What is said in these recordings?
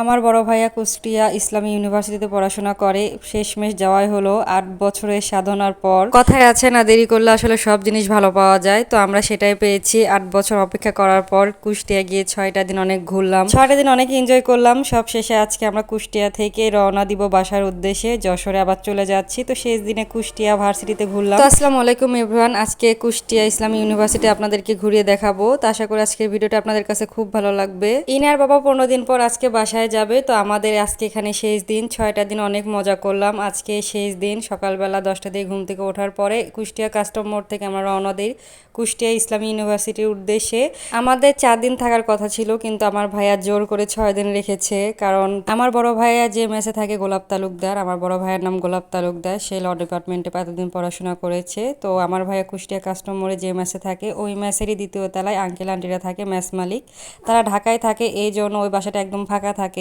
আমার বড় ভাইয়া কুষ্টিয়া ইসলামী ইউনিভার্সিটিতে পড়াশোনা করে। শেষমেশ যাওয়াই হলো। আট বছরের সাধনার পর কথায় আছে না, দেরি করলে আসলে সব জিনিস ভালো পাওয়া যায়। তো আমরা সেটাই পেয়েছি। আট বছর অপেক্ষা করার পর কুষ্টিয়া গিয়ে ছয়টা দিন অনেক ঘুরলাম। ছয়টা দিন অনেক এনজয় করলাম। সব শেষে আজকে আমরা কুষ্টিয়া থেকে রওনা দিব বাসার উদ্দেশ্যে। যশোরে আবার চলে যাচ্ছি। তো শেষ দিনে কুষ্টিয়া ভার্সিটিতে ঘুরলাম। তো আসসালামু আলাইকুম এভরিওয়ান। আজকে কুষ্টিয়া ইসলামী ইউনিভার্সিটি আপনাদেরকে ঘুরিয়ে দেখাবো। তো আশা করি আজকের ভিডিওটা আপনাদের কাছে খুব ভালো লাগবে। ইনার বাবা পনেরো দিন পর আজকে বাসায় যাবে, তো আমাদের আজকে এখানে শেষ দিন। ছয়টা দিন অনেক মজা করলাম। আজকে শেষ দিন, সকালবেলা দশটা দিয়ে ঘুম থেকে ওঠার পরে কুষ্টিয়া কাস্টম মোড় থেকে আমরা রওনা দিই কুষ্টিয়া ইসলামী ইউনিভার্সিটির উদ্দেশ্যে। আমাদের চার দিন থাকার কথা ছিল, কিন্তু আমার ভাইয়া জোর করে ছয় দিন রেখেছে, কারণ আমার বড় ভাইয়া যে মেসে থাকে গোলাপ তালুকদার, আমার বড় ভাইয়ের নাম গোলাপ তালুকদার, সে ল ডিপার্টমেন্টে এতদিন পড়াশোনা করেছে। তো আমার ভাইয়া কুষ্টিয়া কাস্টম মোড়ে যে মেসে থাকে, ওই মেসেরই দ্বিতীয় তলায় আঙ্কেল, আন্টিরা থাকে, মেস মালিক। তারা ঢাকায় থাকে, এই জন্য ওই বাসাটা একদম ফাঁকা থাকে।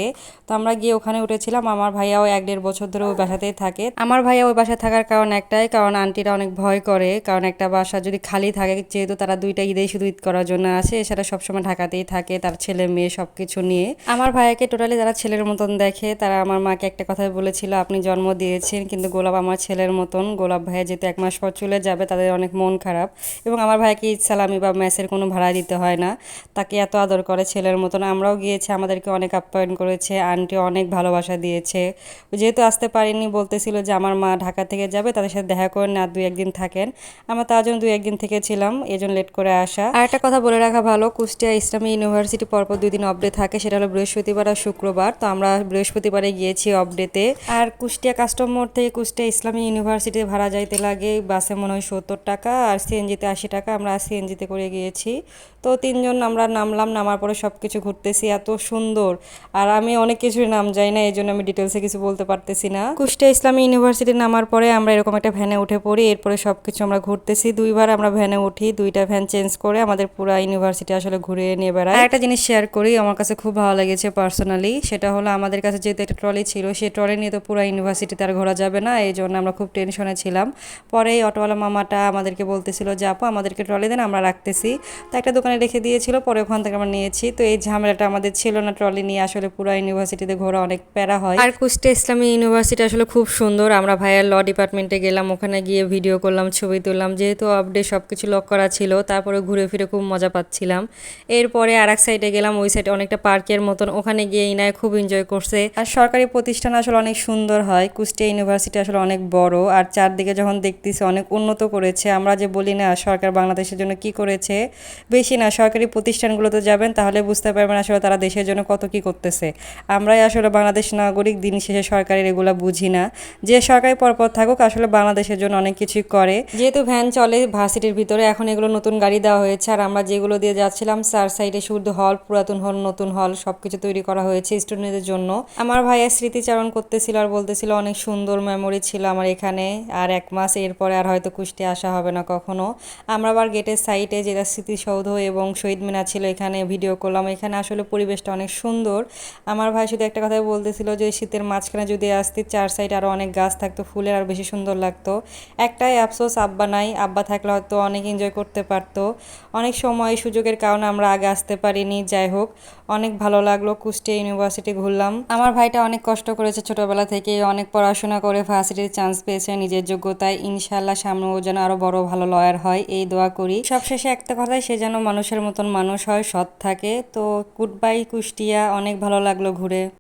তো আমরা গিয়ে ওখানে উঠেছিলাম। আমার ভাইয়াও এক দেড় বছর ধরে ওই বাসাতেই থাকে। আমার ভাইয়া ওই বাসায় থাকার কারণ একটাই, কারণ আন্টিরা অনেক ভয় করে। কারণ একটা বাসা যদি খালি থাকে, যেহেতু তারা দুইটা ঈদেই শুধু ঈদ করার জন্য আসে এছাড়া সবসময় ঢাকাতেই থাকে, তার ছেলে মেয়ে সব কিছু নিয়ে। আমার ভাইয়াকে টোটালি তারা ছেলের মতন দেখে, তারা আমার মাকে একটা কথা বলেছিল, আপনি জন্ম দিয়েছেন, কিন্তু গোলাপ আমার ছেলের মতন। গোলাপ ভাইয়া যেহেতু এক মাস পর চলে যাবে, তাদের অনেক মন খারাপ। এবং আমার ভাইকে ইচ্ছালামি বা ম্যাসের কোনো ভাড়া দিতে হয় না। তাকে এত আদর করে ছেলের মতন। আমরাও গিয়েছি, আমাদেরকে অনেক আপ্যায়ন করেছে, আন্টি অনেক ভালোবাসা দিয়েছে। যেহেতু আসতে পারিনি, বলতেছিল যে আমার মা ঢাকা থেকে যাবে, তাদের সাথে দেখা করেন আর দুই একদিন থাকেন। আমরা তার জন্য দুই একদিন থেকে ছিলাম, এই জন্য লেট করে আসা। আর একটা কথা বলে রাখা ভালো, কুষ্টিয়া ইসলামী ইউনিভার্সিটি পরপর দুই দিন অফডে থাকে, সেটা হলো বৃহস্পতিবার আর শুক্রবার। তো আমরা বৃহস্পতিবারে গিয়েছি অফডেতে আর কুষ্টিয়া কাস্টম মোড় থেকে কুষ্টিয়া ইসলামী ইউনিভার্সিটি ভাড়া যাইতে লাগে, বাসে মনে হয় সত্তর টাকা আর সিএনজিতে আশি টাকা, আমরা সিএনজিতে করে গিয়েছি। তো তিনজন আমরা নামলাম, নামার পরে সব কিছু ঘুরতেছি, এত সুন্দর। আর আমি অনেক কিছুর নাম যাই না, এই জন্য আমি ডিটেলসে কিছু বলতে পারতেছি না। কুষ্টিয়া ইসলামী ইউনিভার্সিটি নামার পরে আমরা এরকম একটা ভ্যানে উঠে পড়ি, এরপরে সব কিছু আমরা ঘুরতেছি। দুইবার আমরা ভ্যানে উঠি, দুইটা ভ্যান চেঞ্জ করে আমাদের পুরো ইউনিভার্সিটি আসলে ঘুরে নিয়ে বেড়াই। একটা জিনিস শেয়ার করি, আমার কাছে খুব ভালো লেগেছে পার্সোনালি সেটা হলো আমাদের কাছে যেহেতু একটা ট্রলি ছিল, সেই ট্রলি নিয়ে তো পুরো ইউনিভার্সিটি তার ঘোরা যাবে না, এই জন্য আমরা খুব টেনশনে ছিলাম। পরে অটোওয়ালা মামাটা আমাদেরকে বলতেছিল, যে আপু, আমাদেরকে ট্রলি দেন, আমরা রাখতেছি। তো একটা দোকানে রেখে দিয়েছিল, পরে ওখান থেকে আমরা নিয়েছি। তো এই ঝামেলাটা আমাদের ছিল না ট্রলি নিয়ে আসলে পুরো ইউনিভার্সিটিতে ঘোরা অনেক প্যারা হয়। আর কুষ্টিয়া ইসলামী ইউনিভার্সিটি আসলে খুব সুন্দর। আমরা ভাইয়ার ল ডিপার্টমেন্টে গেলাম ওখানে গিয়ে ভিডিও করলাম ছবি তুললাম। যেহেতু আপডেট সব কিছু লক করা ছিল তারপরে ঘুরে ফিরে খুব মজা পাচ্ছিলাম। এরপরে আর এক সাইডে গেলাম ওই সাইডে অনেকটা পার্কের মতন। ওখানে গিয়ে ইনায় খুব এনজয় করছে। আর সরকারি প্রতিষ্ঠান আসলে অনেক সুন্দর হয়। কুষ্টিয়া ইউনিভার্সিটি আসলে অনেক বড়। আর চারদিকে যখন দেখতেছি অনেক উন্নত করেছে। আমরা যে বলি না সরকার বাংলাদেশের জন্য কি করেছে? বেশি না সরকারি প্রতিষ্ঠানগুলোতে যাবেন তাহলে বুঝতে পারবেন আসলে তারা দেশের জন্য কত কি করতেছে। আমরাই আসলে বাংলাদেশ নাগরিক, দিন শেষে সরকারের এগুলা বুঝি না। যে সরকারি পরপর থাকুক, আসলে বাংলাদেশের জন্য অনেক কিছুই করে। যেহেতু ভ্যান চলে ভার্সিটির ভিতরে, এখন এগুলো নতুন গাড়ি দেওয়া হয়েছে। আর আমরা যেগুলো দিয়ে যাচ্ছিলাম চার সাইডে শুধু হল, পুরাতন হল, নতুন হল, সবকিছু তৈরি করা হয়েছে স্টুডেন্টদের জন্য। আমার ভাইয়া স্মৃতিচারণ করতেছিল আর বলতেছিল, অনেক সুন্দর মেমোরি ছিল আমার এখানে। আর এক মাস এরপরে আর হয়তো কুষ্টি আসা হবে না কখনো। আমরা আবার গেটের সাইডে যেটা স্মৃতিসৌধ এবং শহীদ মিনার ছিল, এখানে ভিডিও করলাম। এখানে আসলে পরিবেশটা অনেক সুন্দর। আমার ভাই শুধু একটা কথাই বলতেছিল যে শীতের মাঝখানে যদি আসতে, চার সাইড আরও অনেক গাছ থাকতো, ফুলের আর বেশি সুন্দর লাগতো। একটাই আফসোস, আব্বা নাই। আব্বা থাকলে হয়তো অনেক এনজয় করতে পারতো। অনেক সময় সুযোগের কারণে আমরা আগে আসতে পারিনি, যাই হোক। অনেক ভালো লাগল, কুষ্টিয়া ইউনিভার্সিটি ঘুরলাম। আমার ভাইটা অনেক কষ্ট করেছে ছোটবেলা থেকে, অনেক পড়াশোনা করে ভার্সিটির চান্স পেয়েছে নিজের যোগ্যতায়। ইনশাল্লাহ সামনে ও যেন আরও বড় ভালো লয়ার হয়, এই দোয়া করি। সবশেষে একটা কথাই, সে যেন মানুষের মতন মানুষ হয়, সৎ থাকে। তো গুড বাই কুষ্টিয়া, অনেক ভালো লাগল ঘুরে।